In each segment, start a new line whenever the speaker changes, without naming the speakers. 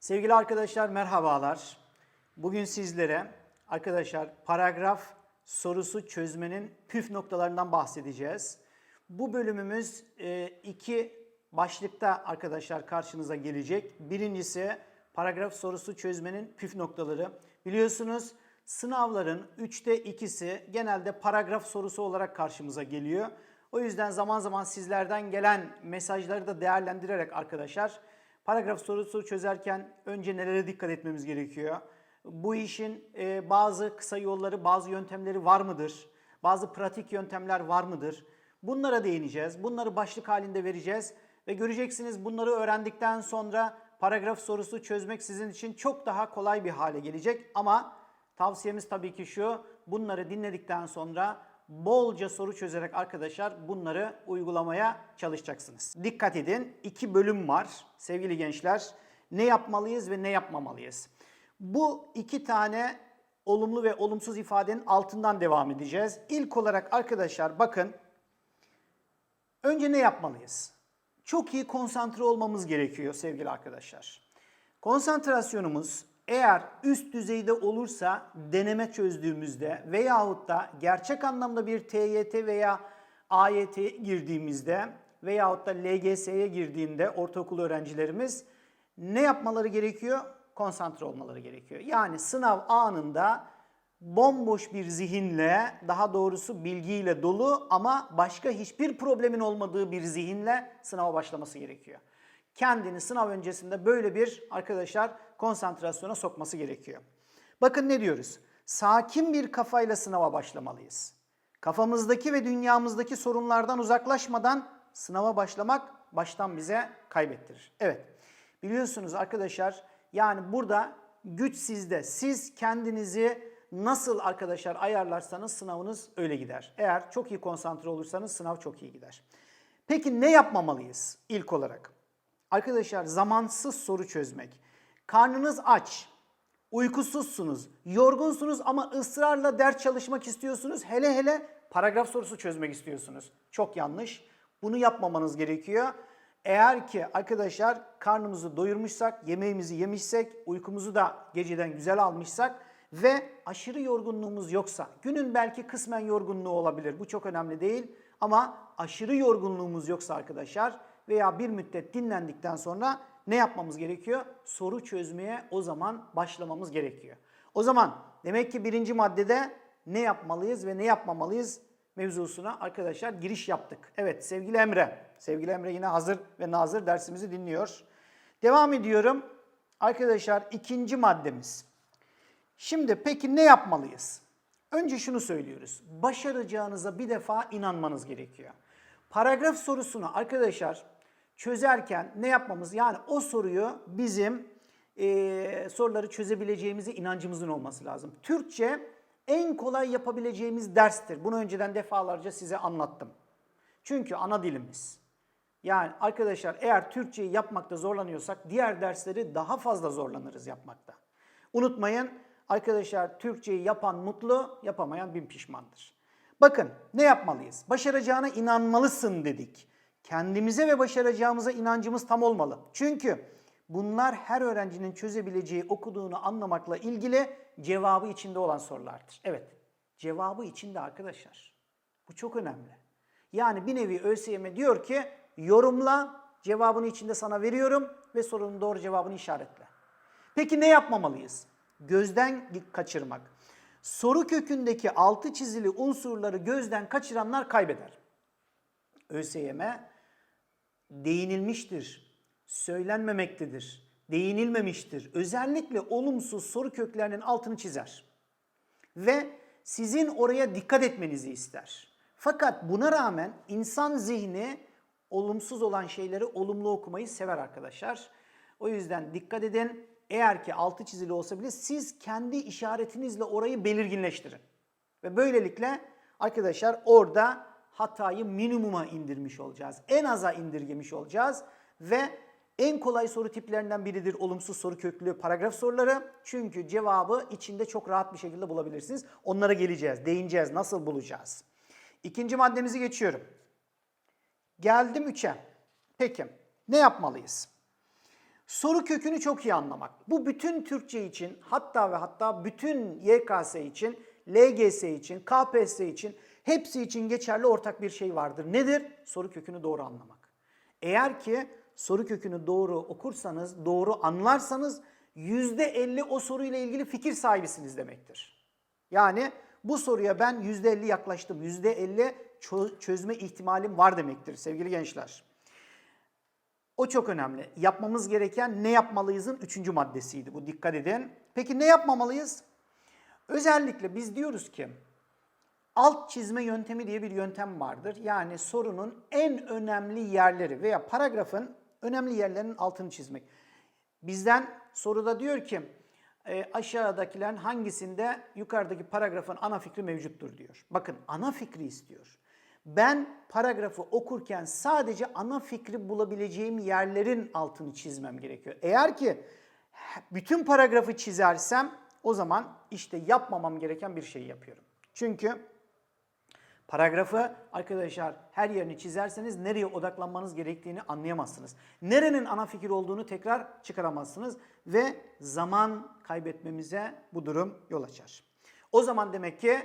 Sevgili arkadaşlar merhabalar. Bugün sizlere arkadaşlar paragraf sorusu çözmenin püf noktalarından bahsedeceğiz. Bu bölümümüz e, iki başlıkta arkadaşlar karşınıza gelecek. Birincisi paragraf sorusu çözmenin püf noktaları. Biliyorsunuz sınavların üçte ikisi genelde paragraf sorusu olarak karşımıza geliyor. O yüzden zaman zaman sizlerden gelen mesajları da değerlendirerek arkadaşlar Paragraf sorusu çözerken önce nelere dikkat etmemiz gerekiyor? Bu işin e, bazı kısa yolları, bazı yöntemleri var mıdır? Bazı pratik yöntemler var mıdır? Bunlara değineceğiz. Bunları başlık halinde vereceğiz ve göreceksiniz bunları öğrendikten sonra paragraf sorusu çözmek sizin için çok daha kolay bir hale gelecek ama tavsiyemiz tabii ki şu. Bunları dinledikten sonra bolca soru çözerek arkadaşlar bunları uygulamaya çalışacaksınız. Dikkat edin iki bölüm var sevgili gençler. Ne yapmalıyız ve ne yapmamalıyız? Bu iki tane olumlu ve olumsuz ifadenin altından devam edeceğiz. İlk olarak arkadaşlar bakın önce ne yapmalıyız? Çok iyi konsantre olmamız gerekiyor sevgili arkadaşlar. Konsantrasyonumuz eğer üst düzeyde olursa deneme çözdüğümüzde veyahut da gerçek anlamda bir TYT veya AYT'ye girdiğimizde veyahut da LGS'ye girdiğinde ortaokul öğrencilerimiz ne yapmaları gerekiyor? Konsantre olmaları gerekiyor. Yani sınav anında bomboş bir zihinle, daha doğrusu bilgiyle dolu ama başka hiçbir problemin olmadığı bir zihinle sınava başlaması gerekiyor kendini sınav öncesinde böyle bir arkadaşlar konsantrasyona sokması gerekiyor. Bakın ne diyoruz? Sakin bir kafayla sınava başlamalıyız. Kafamızdaki ve dünyamızdaki sorunlardan uzaklaşmadan sınava başlamak baştan bize kaybettirir. Evet. Biliyorsunuz arkadaşlar yani burada güç sizde. Siz kendinizi nasıl arkadaşlar ayarlarsanız sınavınız öyle gider. Eğer çok iyi konsantre olursanız sınav çok iyi gider. Peki ne yapmamalıyız ilk olarak? Arkadaşlar zamansız soru çözmek. Karnınız aç, uykusuzsunuz, yorgunsunuz ama ısrarla ders çalışmak istiyorsunuz. Hele hele paragraf sorusu çözmek istiyorsunuz. Çok yanlış. Bunu yapmamanız gerekiyor. Eğer ki arkadaşlar karnımızı doyurmuşsak, yemeğimizi yemişsek, uykumuzu da geceden güzel almışsak ve aşırı yorgunluğumuz yoksa, günün belki kısmen yorgunluğu olabilir. Bu çok önemli değil ama aşırı yorgunluğumuz yoksa arkadaşlar veya bir müddet dinlendikten sonra ne yapmamız gerekiyor? Soru çözmeye o zaman başlamamız gerekiyor. O zaman demek ki birinci maddede ne yapmalıyız ve ne yapmamalıyız mevzusuna arkadaşlar giriş yaptık. Evet sevgili Emre, sevgili Emre yine hazır ve nazır dersimizi dinliyor. Devam ediyorum. Arkadaşlar ikinci maddemiz. Şimdi peki ne yapmalıyız? Önce şunu söylüyoruz. Başaracağınıza bir defa inanmanız gerekiyor. Paragraf sorusunu arkadaşlar çözerken ne yapmamız? Yani o soruyu bizim e, soruları çözebileceğimize inancımızın olması lazım. Türkçe en kolay yapabileceğimiz derstir. Bunu önceden defalarca size anlattım. Çünkü ana dilimiz. Yani arkadaşlar eğer Türkçeyi yapmakta zorlanıyorsak diğer dersleri daha fazla zorlanırız yapmakta. Unutmayın arkadaşlar Türkçeyi yapan mutlu, yapamayan bin pişmandır. Bakın ne yapmalıyız? Başaracağına inanmalısın dedik. Kendimize ve başaracağımıza inancımız tam olmalı. Çünkü bunlar her öğrencinin çözebileceği okuduğunu anlamakla ilgili cevabı içinde olan sorulardır. Evet, cevabı içinde arkadaşlar. Bu çok önemli. Yani bir nevi ÖSYM diyor ki yorumla cevabını içinde sana veriyorum ve sorunun doğru cevabını işaretle. Peki ne yapmamalıyız? Gözden kaçırmak. Soru kökündeki altı çizili unsurları gözden kaçıranlar kaybeder. ÖSYM değinilmiştir, söylenmemektedir, değinilmemiştir. Özellikle olumsuz soru köklerinin altını çizer. Ve sizin oraya dikkat etmenizi ister. Fakat buna rağmen insan zihni olumsuz olan şeyleri olumlu okumayı sever arkadaşlar. O yüzden dikkat edin. Eğer ki altı çizili olsa bile siz kendi işaretinizle orayı belirginleştirin. Ve böylelikle arkadaşlar orada hatayı minimuma indirmiş olacağız. En aza indirgemiş olacağız ve en kolay soru tiplerinden biridir olumsuz soru köklü paragraf soruları. Çünkü cevabı içinde çok rahat bir şekilde bulabilirsiniz. Onlara geleceğiz, değineceğiz, nasıl bulacağız. İkinci maddemizi geçiyorum. Geldim 3'e. Peki ne yapmalıyız? Soru kökünü çok iyi anlamak. Bu bütün Türkçe için hatta ve hatta bütün YKS için, LGS için, KPSS için hepsi için geçerli ortak bir şey vardır. Nedir? Soru kökünü doğru anlamak. Eğer ki soru kökünü doğru okursanız, doğru anlarsanız %50 o soruyla ilgili fikir sahibisiniz demektir. Yani bu soruya ben %50 yaklaştım, %50 çö- çözme ihtimalim var demektir sevgili gençler. O çok önemli. Yapmamız gereken ne yapmalıyızın üçüncü maddesiydi bu dikkat edin. Peki ne yapmamalıyız? Özellikle biz diyoruz ki alt çizme yöntemi diye bir yöntem vardır. Yani sorunun en önemli yerleri veya paragrafın önemli yerlerinin altını çizmek. Bizden soruda diyor ki e, aşağıdakilerin hangisinde yukarıdaki paragrafın ana fikri mevcuttur diyor. Bakın ana fikri istiyor. Ben paragrafı okurken sadece ana fikri bulabileceğim yerlerin altını çizmem gerekiyor. Eğer ki bütün paragrafı çizersem o zaman işte yapmamam gereken bir şey yapıyorum. Çünkü Paragrafı arkadaşlar her yerini çizerseniz nereye odaklanmanız gerektiğini anlayamazsınız. Nerenin ana fikir olduğunu tekrar çıkaramazsınız ve zaman kaybetmemize bu durum yol açar. O zaman demek ki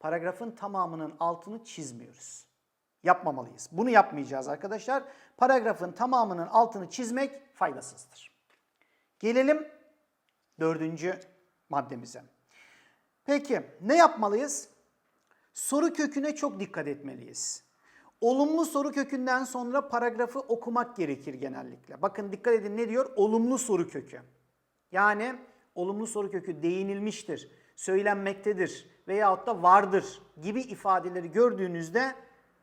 paragrafın tamamının altını çizmiyoruz. Yapmamalıyız. Bunu yapmayacağız arkadaşlar. Paragrafın tamamının altını çizmek faydasızdır. Gelelim dördüncü maddemize. Peki ne yapmalıyız? Soru köküne çok dikkat etmeliyiz. Olumlu soru kökünden sonra paragrafı okumak gerekir genellikle. Bakın dikkat edin ne diyor? Olumlu soru kökü. Yani olumlu soru kökü değinilmiştir, söylenmektedir veyahut da vardır gibi ifadeleri gördüğünüzde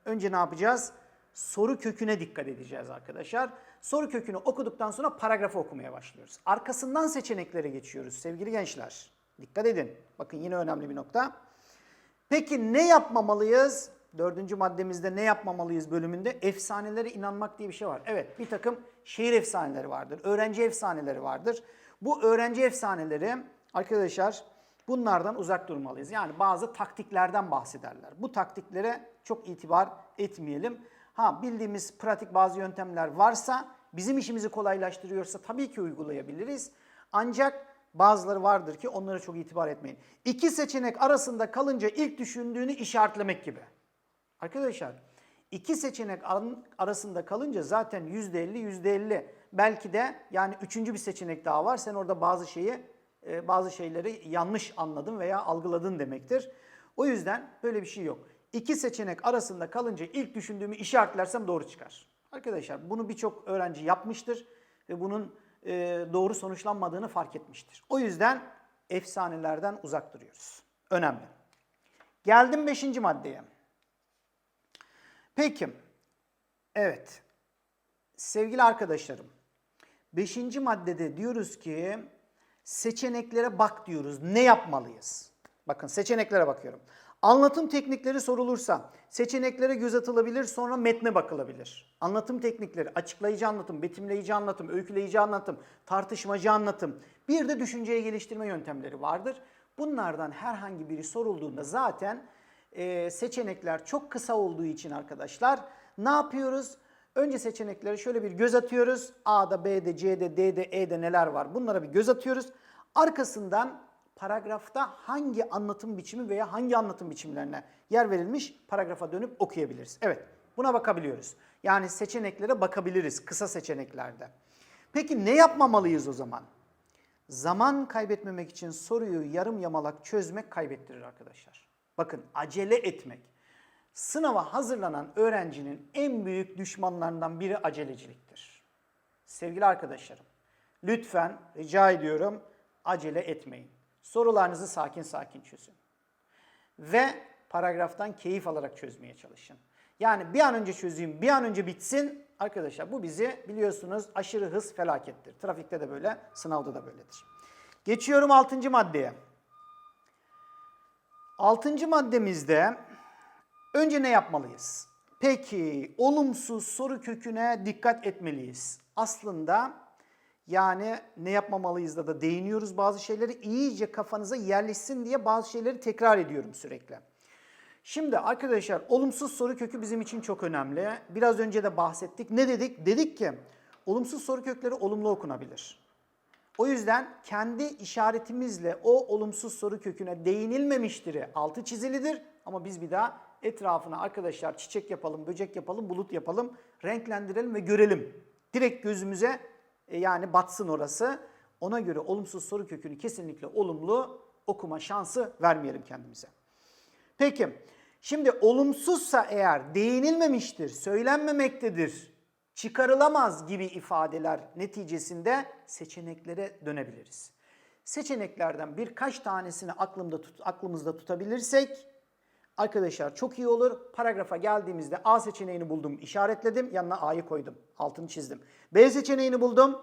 önce ne yapacağız? Soru köküne dikkat edeceğiz arkadaşlar. Soru kökünü okuduktan sonra paragrafı okumaya başlıyoruz. Arkasından seçeneklere geçiyoruz sevgili gençler. Dikkat edin. Bakın yine önemli bir nokta. Peki ne yapmamalıyız? Dördüncü maddemizde ne yapmamalıyız bölümünde efsanelere inanmak diye bir şey var. Evet bir takım şehir efsaneleri vardır, öğrenci efsaneleri vardır. Bu öğrenci efsaneleri arkadaşlar bunlardan uzak durmalıyız. Yani bazı taktiklerden bahsederler. Bu taktiklere çok itibar etmeyelim. Ha bildiğimiz pratik bazı yöntemler varsa bizim işimizi kolaylaştırıyorsa tabii ki uygulayabiliriz. Ancak bazıları vardır ki onlara çok itibar etmeyin. İki seçenek arasında kalınca ilk düşündüğünü işaretlemek gibi. Arkadaşlar iki seçenek arasında kalınca zaten yüzde elli yüzde elli belki de yani üçüncü bir seçenek daha var. Sen orada bazı şeyi e, bazı şeyleri yanlış anladın veya algıladın demektir. O yüzden böyle bir şey yok. İki seçenek arasında kalınca ilk düşündüğümü işaretlersem doğru çıkar. Arkadaşlar bunu birçok öğrenci yapmıştır ve bunun e, doğru sonuçlanmadığını fark etmiştir. O yüzden efsanelerden uzak duruyoruz. Önemli. Geldim beşinci maddeye. Peki, evet sevgili arkadaşlarım, beşinci maddede diyoruz ki seçeneklere bak diyoruz. Ne yapmalıyız? Bakın seçeneklere bakıyorum. Anlatım teknikleri sorulursa seçeneklere göz atılabilir sonra metne bakılabilir. Anlatım teknikleri açıklayıcı anlatım, betimleyici anlatım, öyküleyici anlatım, tartışmacı anlatım bir de düşünceye geliştirme yöntemleri vardır. Bunlardan herhangi biri sorulduğunda zaten e, seçenekler çok kısa olduğu için arkadaşlar ne yapıyoruz? Önce seçeneklere şöyle bir göz atıyoruz. A'da, B'de, C'de, D'de, E'de neler var bunlara bir göz atıyoruz. Arkasından paragrafta hangi anlatım biçimi veya hangi anlatım biçimlerine yer verilmiş paragrafa dönüp okuyabiliriz. Evet buna bakabiliyoruz. Yani seçeneklere bakabiliriz kısa seçeneklerde. Peki ne yapmamalıyız o zaman? Zaman kaybetmemek için soruyu yarım yamalak çözmek kaybettirir arkadaşlar. Bakın acele etmek. Sınava hazırlanan öğrencinin en büyük düşmanlarından biri aceleciliktir. Sevgili arkadaşlarım, lütfen rica ediyorum acele etmeyin. Sorularınızı sakin sakin çözün. Ve paragraftan keyif alarak çözmeye çalışın. Yani bir an önce çözeyim, bir an önce bitsin. Arkadaşlar bu bizi biliyorsunuz aşırı hız felakettir. Trafikte de böyle, sınavda da böyledir. Geçiyorum 6. maddeye. 6. maddemizde önce ne yapmalıyız? Peki olumsuz soru köküne dikkat etmeliyiz. Aslında yani ne yapmamalıyız da da değiniyoruz bazı şeyleri iyice kafanıza yerleşsin diye bazı şeyleri tekrar ediyorum sürekli. Şimdi arkadaşlar olumsuz soru kökü bizim için çok önemli. Biraz önce de bahsettik. Ne dedik? Dedik ki olumsuz soru kökleri olumlu okunabilir. O yüzden kendi işaretimizle o olumsuz soru köküne değinilmemiştir. Altı çizilidir ama biz bir daha etrafına arkadaşlar çiçek yapalım, böcek yapalım, bulut yapalım, renklendirelim ve görelim. Direkt gözümüze yani batsın orası. Ona göre olumsuz soru kökünü kesinlikle olumlu okuma şansı vermeyelim kendimize. Peki, şimdi olumsuzsa eğer değinilmemiştir, söylenmemektedir, çıkarılamaz gibi ifadeler neticesinde seçeneklere dönebiliriz. Seçeneklerden birkaç tanesini aklımda tut, aklımızda tutabilirsek arkadaşlar çok iyi olur. Paragrafa geldiğimizde A seçeneğini buldum, işaretledim, yanına A'yı koydum, altını çizdim. B seçeneğini buldum,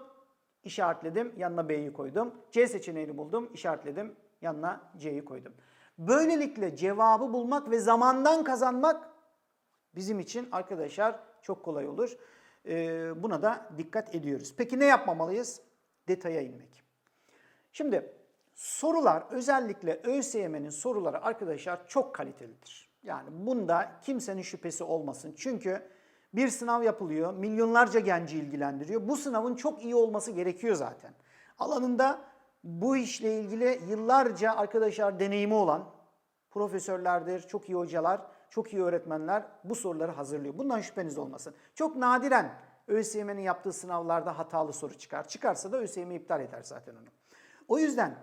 işaretledim, yanına B'yi koydum. C seçeneğini buldum, işaretledim, yanına C'yi koydum. Böylelikle cevabı bulmak ve zamandan kazanmak bizim için arkadaşlar çok kolay olur. Ee, buna da dikkat ediyoruz. Peki ne yapmamalıyız? Detaya inmek. Şimdi sorular özellikle ÖSYM'nin soruları arkadaşlar çok kalitelidir. Yani bunda kimsenin şüphesi olmasın. Çünkü bir sınav yapılıyor, milyonlarca genci ilgilendiriyor. Bu sınavın çok iyi olması gerekiyor zaten. Alanında bu işle ilgili yıllarca arkadaşlar deneyimi olan profesörlerdir, çok iyi hocalar, çok iyi öğretmenler bu soruları hazırlıyor. Bundan şüpheniz olmasın. Çok nadiren ÖSYM'nin yaptığı sınavlarda hatalı soru çıkar. Çıkarsa da ÖSYM iptal eder zaten onu. O yüzden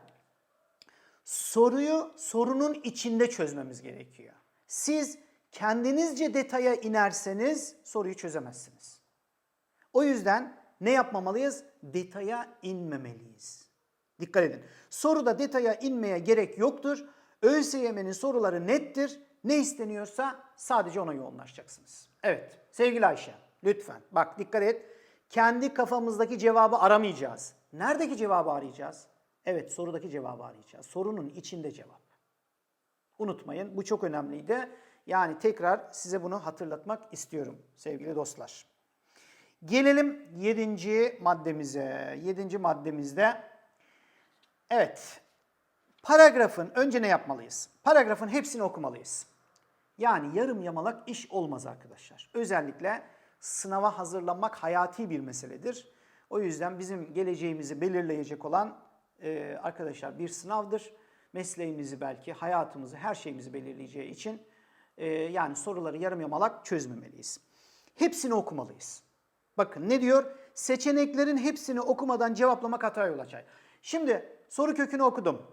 soruyu sorunun içinde çözmemiz gerekiyor. Siz kendinizce detaya inerseniz soruyu çözemezsiniz. O yüzden ne yapmamalıyız? Detaya inmemeliyiz. Dikkat edin. Soruda detaya inmeye gerek yoktur. ÖSYM'nin soruları nettir. Ne isteniyorsa sadece ona yoğunlaşacaksınız. Evet sevgili Ayşe lütfen bak dikkat et. Kendi kafamızdaki cevabı aramayacağız. Neredeki cevabı arayacağız? Evet sorudaki cevabı arayacağız. Sorunun içinde cevap. Unutmayın bu çok önemliydi. Yani tekrar size bunu hatırlatmak istiyorum sevgili dostlar. Gelelim yedinci maddemize. Yedinci maddemizde evet paragrafın önce ne yapmalıyız? Paragrafın hepsini okumalıyız. Yani yarım yamalak iş olmaz arkadaşlar. Özellikle sınava hazırlanmak hayati bir meseledir. O yüzden bizim geleceğimizi belirleyecek olan e, arkadaşlar bir sınavdır. Mesleğimizi belki, hayatımızı, her şeyimizi belirleyeceği için e, yani soruları yarım yamalak çözmemeliyiz. Hepsini okumalıyız. Bakın ne diyor? Seçeneklerin hepsini okumadan cevaplamak hata yol açar. Şimdi soru kökünü okudum.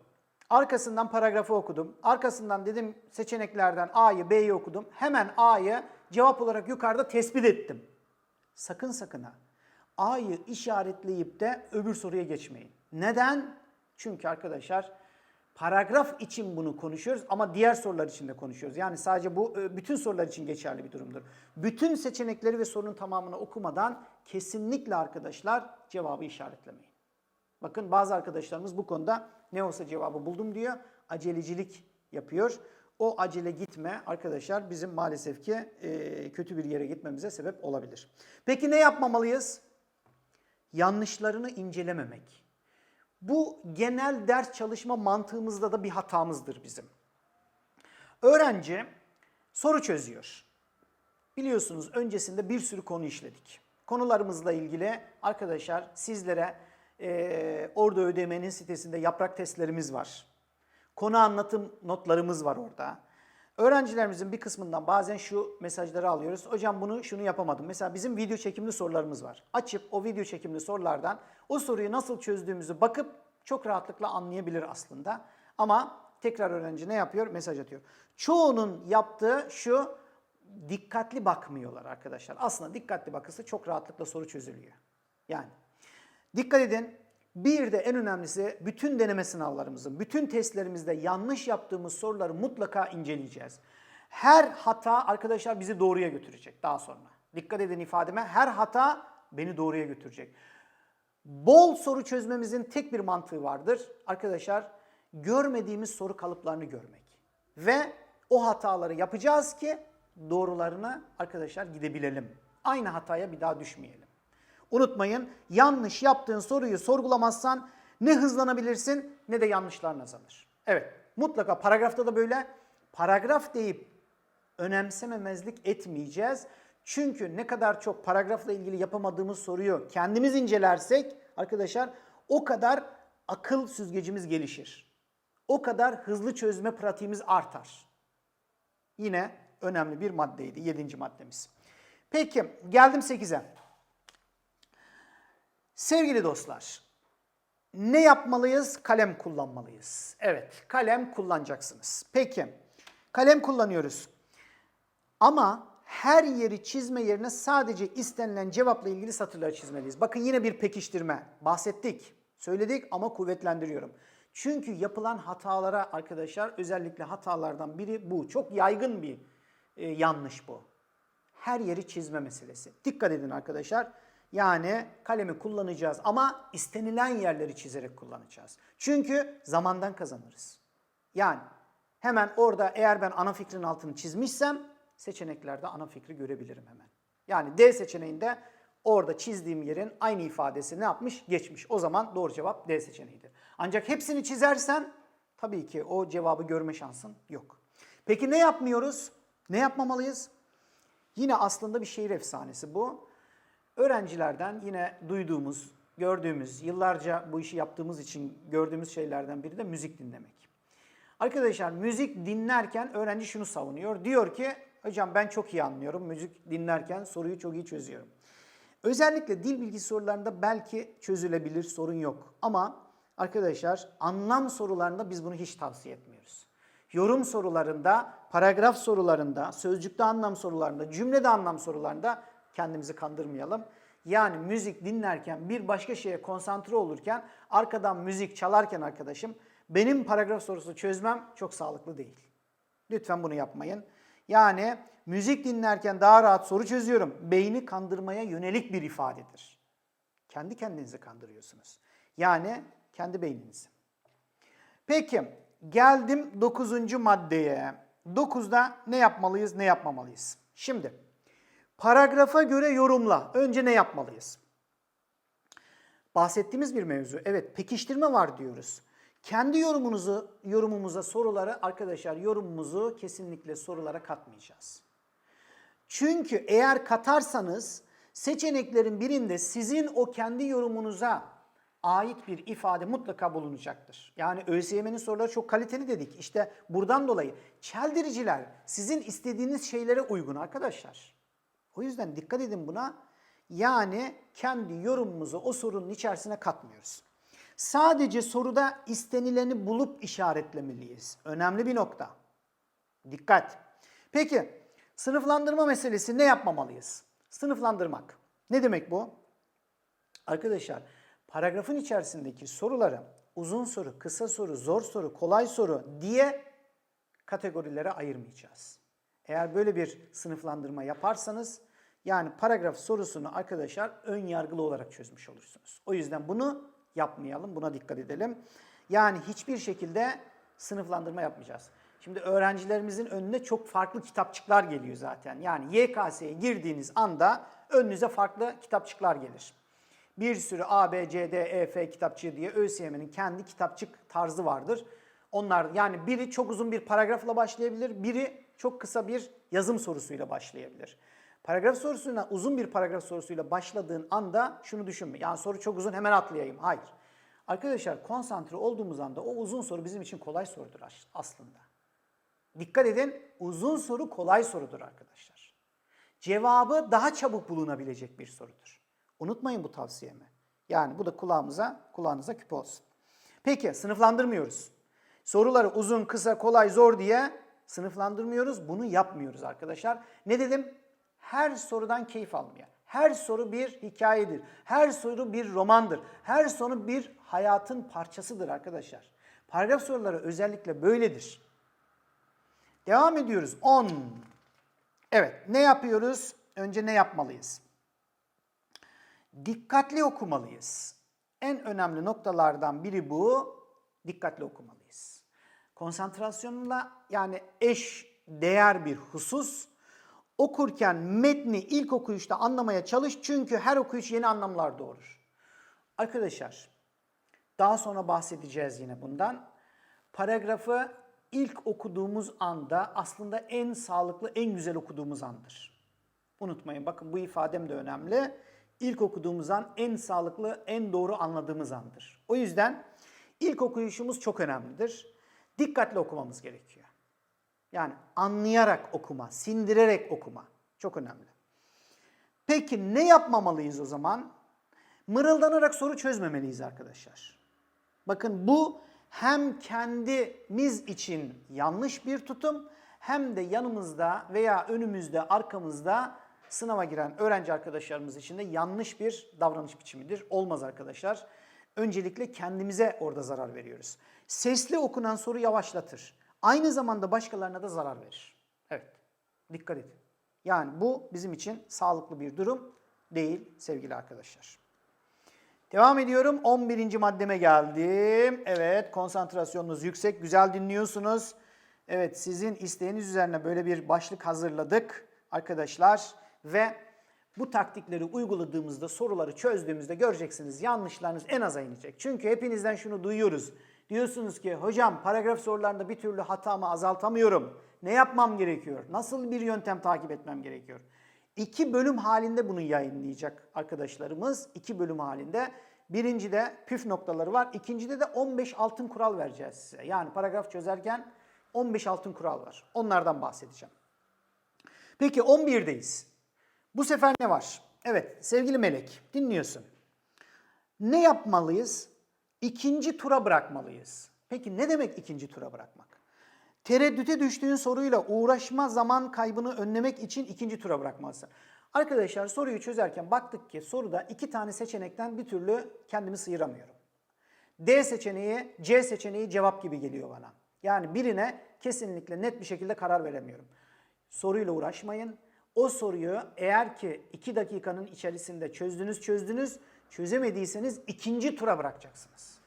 Arkasından paragrafı okudum. Arkasından dedim seçeneklerden A'yı B'yi okudum. Hemen A'yı cevap olarak yukarıda tespit ettim. Sakın sakın ha. A'yı işaretleyip de öbür soruya geçmeyin. Neden? Çünkü arkadaşlar paragraf için bunu konuşuyoruz ama diğer sorular için de konuşuyoruz. Yani sadece bu e, bütün sorular için geçerli bir durumdur. Bütün seçenekleri ve sorunun tamamını okumadan kesinlikle arkadaşlar cevabı işaretlemeyin. Bakın bazı arkadaşlarımız bu konuda ne olsa cevabı buldum diyor. Acelecilik yapıyor. O acele gitme arkadaşlar bizim maalesef ki e, kötü bir yere gitmemize sebep olabilir. Peki ne yapmamalıyız? Yanlışlarını incelememek. Bu genel ders çalışma mantığımızda da bir hatamızdır bizim. Öğrenci soru çözüyor. Biliyorsunuz öncesinde bir sürü konu işledik. Konularımızla ilgili arkadaşlar sizlere e, orada ödemenin sitesinde yaprak testlerimiz var. Konu anlatım notlarımız var orada. Öğrencilerimizin bir kısmından bazen şu mesajları alıyoruz. Hocam bunu şunu yapamadım. Mesela bizim video çekimli sorularımız var. Açıp o video çekimli sorulardan o soruyu nasıl çözdüğümüzü bakıp çok rahatlıkla anlayabilir aslında. Ama tekrar öğrenci ne yapıyor? Mesaj atıyor. Çoğunun yaptığı şu dikkatli bakmıyorlar arkadaşlar. Aslında dikkatli bakısı çok rahatlıkla soru çözülüyor. Yani dikkat edin. Bir de en önemlisi bütün deneme sınavlarımızın, bütün testlerimizde yanlış yaptığımız soruları mutlaka inceleyeceğiz. Her hata arkadaşlar bizi doğruya götürecek daha sonra. Dikkat edin ifademe her hata beni doğruya götürecek. Bol soru çözmemizin tek bir mantığı vardır. Arkadaşlar görmediğimiz soru kalıplarını görmek. Ve o hataları yapacağız ki doğrularına arkadaşlar gidebilelim. Aynı hataya bir daha düşmeyelim. Unutmayın yanlış yaptığın soruyu sorgulamazsan ne hızlanabilirsin ne de yanlışların azalır. Evet mutlaka paragrafta da böyle paragraf deyip önemsememezlik etmeyeceğiz. Çünkü ne kadar çok paragrafla ilgili yapamadığımız soruyu kendimiz incelersek arkadaşlar o kadar akıl süzgecimiz gelişir. O kadar hızlı çözme pratiğimiz artar. Yine önemli bir maddeydi. Yedinci maddemiz. Peki geldim 8'e. Sevgili dostlar, ne yapmalıyız? Kalem kullanmalıyız. Evet, kalem kullanacaksınız. Peki, kalem kullanıyoruz. Ama her yeri çizme yerine sadece istenilen cevapla ilgili satırları çizmeliyiz. Bakın yine bir pekiştirme. Bahsettik, söyledik ama kuvvetlendiriyorum. Çünkü yapılan hatalara arkadaşlar özellikle hatalardan biri bu. Çok yaygın bir e, yanlış bu. Her yeri çizme meselesi. Dikkat edin arkadaşlar. Yani kalemi kullanacağız ama istenilen yerleri çizerek kullanacağız. Çünkü zamandan kazanırız. Yani hemen orada eğer ben ana fikrin altını çizmişsem seçeneklerde ana fikri görebilirim hemen. Yani D seçeneğinde orada çizdiğim yerin aynı ifadesi ne yapmış? Geçmiş. O zaman doğru cevap D seçeneğidir. Ancak hepsini çizersen tabii ki o cevabı görme şansın yok. Peki ne yapmıyoruz? Ne yapmamalıyız? Yine aslında bir şehir efsanesi bu. Öğrencilerden yine duyduğumuz, gördüğümüz, yıllarca bu işi yaptığımız için gördüğümüz şeylerden biri de müzik dinlemek. Arkadaşlar müzik dinlerken öğrenci şunu savunuyor. Diyor ki hocam ben çok iyi anlıyorum. Müzik dinlerken soruyu çok iyi çözüyorum. Özellikle dil bilgi sorularında belki çözülebilir sorun yok. Ama arkadaşlar anlam sorularında biz bunu hiç tavsiye etmiyoruz. Yorum sorularında, paragraf sorularında, sözcükte anlam sorularında, cümlede anlam sorularında kendimizi kandırmayalım. Yani müzik dinlerken bir başka şeye konsantre olurken arkadan müzik çalarken arkadaşım benim paragraf sorusu çözmem çok sağlıklı değil. Lütfen bunu yapmayın. Yani müzik dinlerken daha rahat soru çözüyorum. Beyni kandırmaya yönelik bir ifadedir. Kendi kendinizi kandırıyorsunuz. Yani kendi beyninizi. Peki geldim 9. maddeye. 9'da ne yapmalıyız, ne yapmamalıyız? Şimdi paragrafa göre yorumla. Önce ne yapmalıyız? Bahsettiğimiz bir mevzu. Evet, pekiştirme var diyoruz. Kendi yorumunuzu, yorumumuza soruları arkadaşlar yorumumuzu kesinlikle sorulara katmayacağız. Çünkü eğer katarsanız seçeneklerin birinde sizin o kendi yorumunuza ait bir ifade mutlaka bulunacaktır. Yani ÖSYM'nin soruları çok kaliteli dedik. İşte buradan dolayı çeldiriciler sizin istediğiniz şeylere uygun arkadaşlar. O yüzden dikkat edin buna. Yani kendi yorumumuzu o sorunun içerisine katmıyoruz. Sadece soruda istenileni bulup işaretlemeliyiz. Önemli bir nokta. Dikkat. Peki sınıflandırma meselesi ne yapmamalıyız? Sınıflandırmak. Ne demek bu? Arkadaşlar paragrafın içerisindeki soruları uzun soru, kısa soru, zor soru, kolay soru diye kategorilere ayırmayacağız. Eğer böyle bir sınıflandırma yaparsanız yani paragraf sorusunu arkadaşlar ön yargılı olarak çözmüş olursunuz. O yüzden bunu yapmayalım, buna dikkat edelim. Yani hiçbir şekilde sınıflandırma yapmayacağız. Şimdi öğrencilerimizin önüne çok farklı kitapçıklar geliyor zaten. Yani YKS'ye girdiğiniz anda önünüze farklı kitapçıklar gelir. Bir sürü A, B, C, D, E, F kitapçığı diye ÖSYM'nin kendi kitapçık tarzı vardır. Onlar yani biri çok uzun bir paragrafla başlayabilir, biri çok kısa bir yazım sorusuyla başlayabilir. Paragraf sorusuna uzun bir paragraf sorusuyla başladığın anda şunu düşünme. Yani soru çok uzun hemen atlayayım. Hayır. Arkadaşlar konsantre olduğumuz anda o uzun soru bizim için kolay sorudur aslında. Dikkat edin uzun soru kolay sorudur arkadaşlar. Cevabı daha çabuk bulunabilecek bir sorudur. Unutmayın bu tavsiyemi. Yani bu da kulağımıza, kulağınıza küpe olsun. Peki sınıflandırmıyoruz. Soruları uzun, kısa, kolay, zor diye sınıflandırmıyoruz. Bunu yapmıyoruz arkadaşlar. Ne dedim? Her sorudan keyif almaya. Her soru bir hikayedir. Her soru bir romandır. Her soru bir hayatın parçasıdır arkadaşlar. Paragraf soruları özellikle böyledir. Devam ediyoruz. 10. Evet, ne yapıyoruz? Önce ne yapmalıyız? Dikkatli okumalıyız. En önemli noktalardan biri bu. Dikkatli okumalıyız. Konsantrasyonla yani eş değer bir husus okurken metni ilk okuyuşta anlamaya çalış çünkü her okuyuş yeni anlamlar doğurur. Arkadaşlar daha sonra bahsedeceğiz yine bundan. Paragrafı ilk okuduğumuz anda aslında en sağlıklı, en güzel okuduğumuz andır. Unutmayın bakın bu ifadem de önemli. İlk okuduğumuz an en sağlıklı, en doğru anladığımız andır. O yüzden ilk okuyuşumuz çok önemlidir. Dikkatli okumamız gerekiyor. Yani anlayarak okuma, sindirerek okuma. Çok önemli. Peki ne yapmamalıyız o zaman? Mırıldanarak soru çözmemeliyiz arkadaşlar. Bakın bu hem kendimiz için yanlış bir tutum hem de yanımızda veya önümüzde, arkamızda sınava giren öğrenci arkadaşlarımız için de yanlış bir davranış biçimidir. Olmaz arkadaşlar. Öncelikle kendimize orada zarar veriyoruz. Sesli okunan soru yavaşlatır. Aynı zamanda başkalarına da zarar verir. Evet, dikkat edin. Yani bu bizim için sağlıklı bir durum değil sevgili arkadaşlar. Devam ediyorum. 11. maddeme geldim. Evet, konsantrasyonunuz yüksek, güzel dinliyorsunuz. Evet, sizin isteğiniz üzerine böyle bir başlık hazırladık arkadaşlar ve bu taktikleri uyguladığımızda, soruları çözdüğümüzde göreceksiniz yanlışlarınız en aza inecek. Çünkü hepinizden şunu duyuyoruz. Diyorsunuz ki hocam paragraf sorularında bir türlü hatamı azaltamıyorum. Ne yapmam gerekiyor? Nasıl bir yöntem takip etmem gerekiyor? İki bölüm halinde bunu yayınlayacak arkadaşlarımız. İki bölüm halinde. Birincide püf noktaları var. İkincide de 15 altın kural vereceğiz size. Yani paragraf çözerken 15 altın kural var. Onlardan bahsedeceğim. Peki 11'deyiz. Bu sefer ne var? Evet sevgili Melek dinliyorsun. Ne yapmalıyız? İkinci tura bırakmalıyız. Peki ne demek ikinci tura bırakmak? Tereddüte düştüğün soruyla uğraşma zaman kaybını önlemek için ikinci tura bırakmalısın. Arkadaşlar soruyu çözerken baktık ki soruda iki tane seçenekten bir türlü kendimi sıyıramıyorum. D seçeneği, C seçeneği cevap gibi geliyor bana. Yani birine kesinlikle net bir şekilde karar veremiyorum. Soruyla uğraşmayın. O soruyu eğer ki 2 dakikanın içerisinde çözdünüz çözdünüz, çözemediyseniz ikinci tura bırakacaksınız.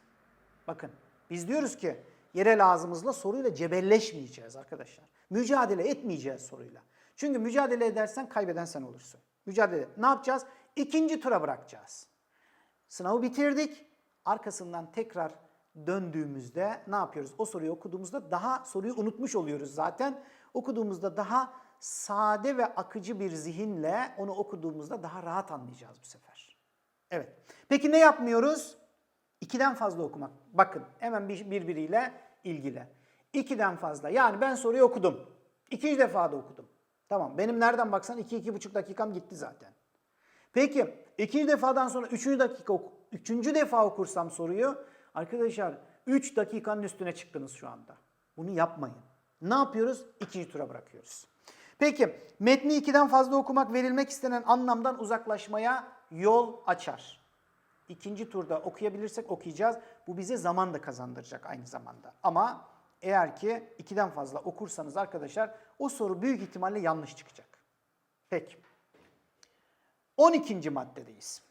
Bakın biz diyoruz ki yerel ağzımızla soruyla cebelleşmeyeceğiz arkadaşlar. Mücadele etmeyeceğiz soruyla. Çünkü mücadele edersen kaybeden sen olursun. Mücadele. Ne yapacağız? İkinci tura bırakacağız. Sınavı bitirdik. Arkasından tekrar döndüğümüzde ne yapıyoruz? O soruyu okuduğumuzda daha soruyu unutmuş oluyoruz zaten. Okuduğumuzda daha sade ve akıcı bir zihinle onu okuduğumuzda daha rahat anlayacağız bu sefer. Evet. Peki ne yapmıyoruz? İkiden fazla okumak. Bakın hemen bir- birbiriyle ilgili. İkiden fazla. Yani ben soruyu okudum. İkinci defa da okudum. Tamam benim nereden baksan iki, iki buçuk dakikam gitti zaten. Peki ikinci defadan sonra üçüncü dakika oku- üçüncü defa okursam soruyu arkadaşlar 3 dakikanın üstüne çıktınız şu anda. Bunu yapmayın. Ne yapıyoruz? İkinci tura bırakıyoruz. Peki metni ikiden fazla okumak verilmek istenen anlamdan uzaklaşmaya yol açar. İkinci turda okuyabilirsek okuyacağız. Bu bize zaman da kazandıracak aynı zamanda. Ama eğer ki ikiden fazla okursanız arkadaşlar o soru büyük ihtimalle yanlış çıkacak. Peki. 12. maddedeyiz.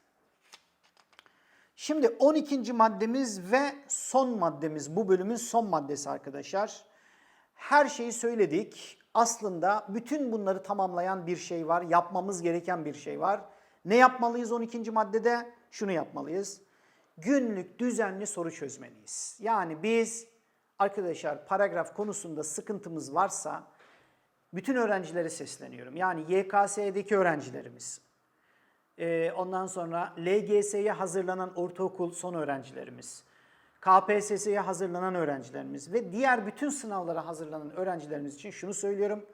Şimdi 12. maddemiz ve son maddemiz bu bölümün son maddesi arkadaşlar. Her şeyi söyledik. Aslında bütün bunları tamamlayan bir şey var. Yapmamız gereken bir şey var. Ne yapmalıyız 12. maddede? Şunu yapmalıyız. Günlük düzenli soru çözmeliyiz. Yani biz arkadaşlar paragraf konusunda sıkıntımız varsa bütün öğrencilere sesleniyorum. Yani YKS'deki öğrencilerimiz, ee, ondan sonra LGS'ye hazırlanan ortaokul son öğrencilerimiz, KPSS'ye hazırlanan öğrencilerimiz ve diğer bütün sınavlara hazırlanan öğrencilerimiz için şunu söylüyorum.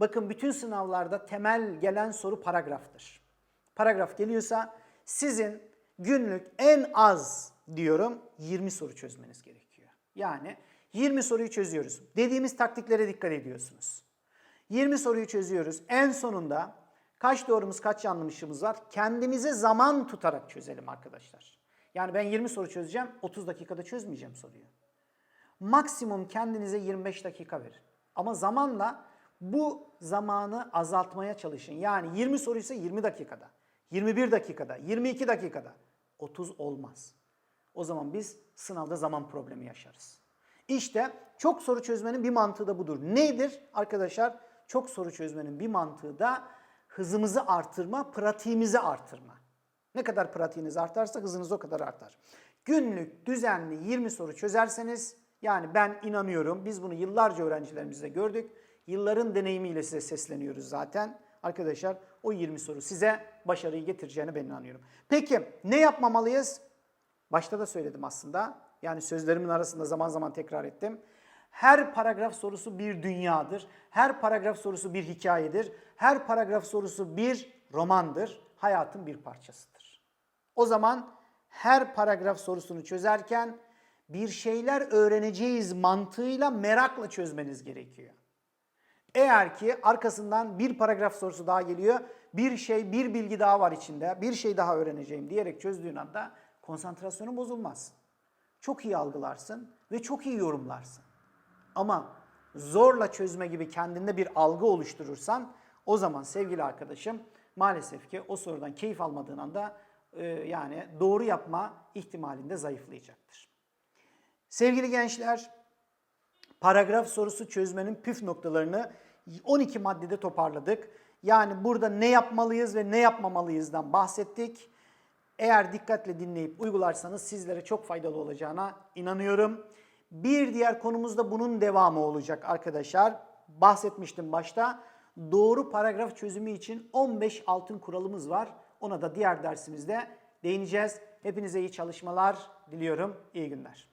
Bakın bütün sınavlarda temel gelen soru paragraftır. Paragraf geliyorsa sizin günlük en az diyorum 20 soru çözmeniz gerekiyor. Yani 20 soruyu çözüyoruz. Dediğimiz taktiklere dikkat ediyorsunuz. 20 soruyu çözüyoruz. En sonunda kaç doğrumuz kaç yanlışımız var? Kendimize zaman tutarak çözelim arkadaşlar. Yani ben 20 soru çözeceğim, 30 dakikada çözmeyeceğim soruyu. Maksimum kendinize 25 dakika verin. Ama zamanla bu zamanı azaltmaya çalışın. Yani 20 soruysa 20 dakikada, 21 dakikada, 22 dakikada. 30 olmaz. O zaman biz sınavda zaman problemi yaşarız. İşte çok soru çözmenin bir mantığı da budur. Nedir arkadaşlar? Çok soru çözmenin bir mantığı da hızımızı artırma, pratiğimizi artırma. Ne kadar pratiğiniz artarsa hızınız o kadar artar. Günlük düzenli 20 soru çözerseniz Yani ben inanıyorum. Biz bunu yıllarca öğrencilerimizde gördük. Yılların deneyimiyle size sesleniyoruz zaten. Arkadaşlar o 20 soru size başarıyı getireceğine ben inanıyorum. Peki ne yapmamalıyız? Başta da söyledim aslında. Yani sözlerimin arasında zaman zaman tekrar ettim. Her paragraf sorusu bir dünyadır. Her paragraf sorusu bir hikayedir. Her paragraf sorusu bir romandır. Hayatın bir parçasıdır. O zaman her paragraf sorusunu çözerken bir şeyler öğreneceğiz mantığıyla merakla çözmeniz gerekiyor. Eğer ki arkasından bir paragraf sorusu daha geliyor, bir şey, bir bilgi daha var içinde, bir şey daha öğreneceğim diyerek çözdüğün anda konsantrasyonun bozulmaz. Çok iyi algılarsın ve çok iyi yorumlarsın. Ama zorla çözme gibi kendinde bir algı oluşturursan o zaman sevgili arkadaşım maalesef ki o sorudan keyif almadığın anda e, yani doğru yapma ihtimalinde zayıflayacaktır. Sevgili gençler, paragraf sorusu çözmenin püf noktalarını 12 maddede toparladık. Yani burada ne yapmalıyız ve ne yapmamalıyızdan bahsettik. Eğer dikkatle dinleyip uygularsanız sizlere çok faydalı olacağına inanıyorum. Bir diğer konumuz da bunun devamı olacak arkadaşlar. Bahsetmiştim başta. Doğru paragraf çözümü için 15 altın kuralımız var. Ona da diğer dersimizde değineceğiz. Hepinize iyi çalışmalar diliyorum. İyi günler.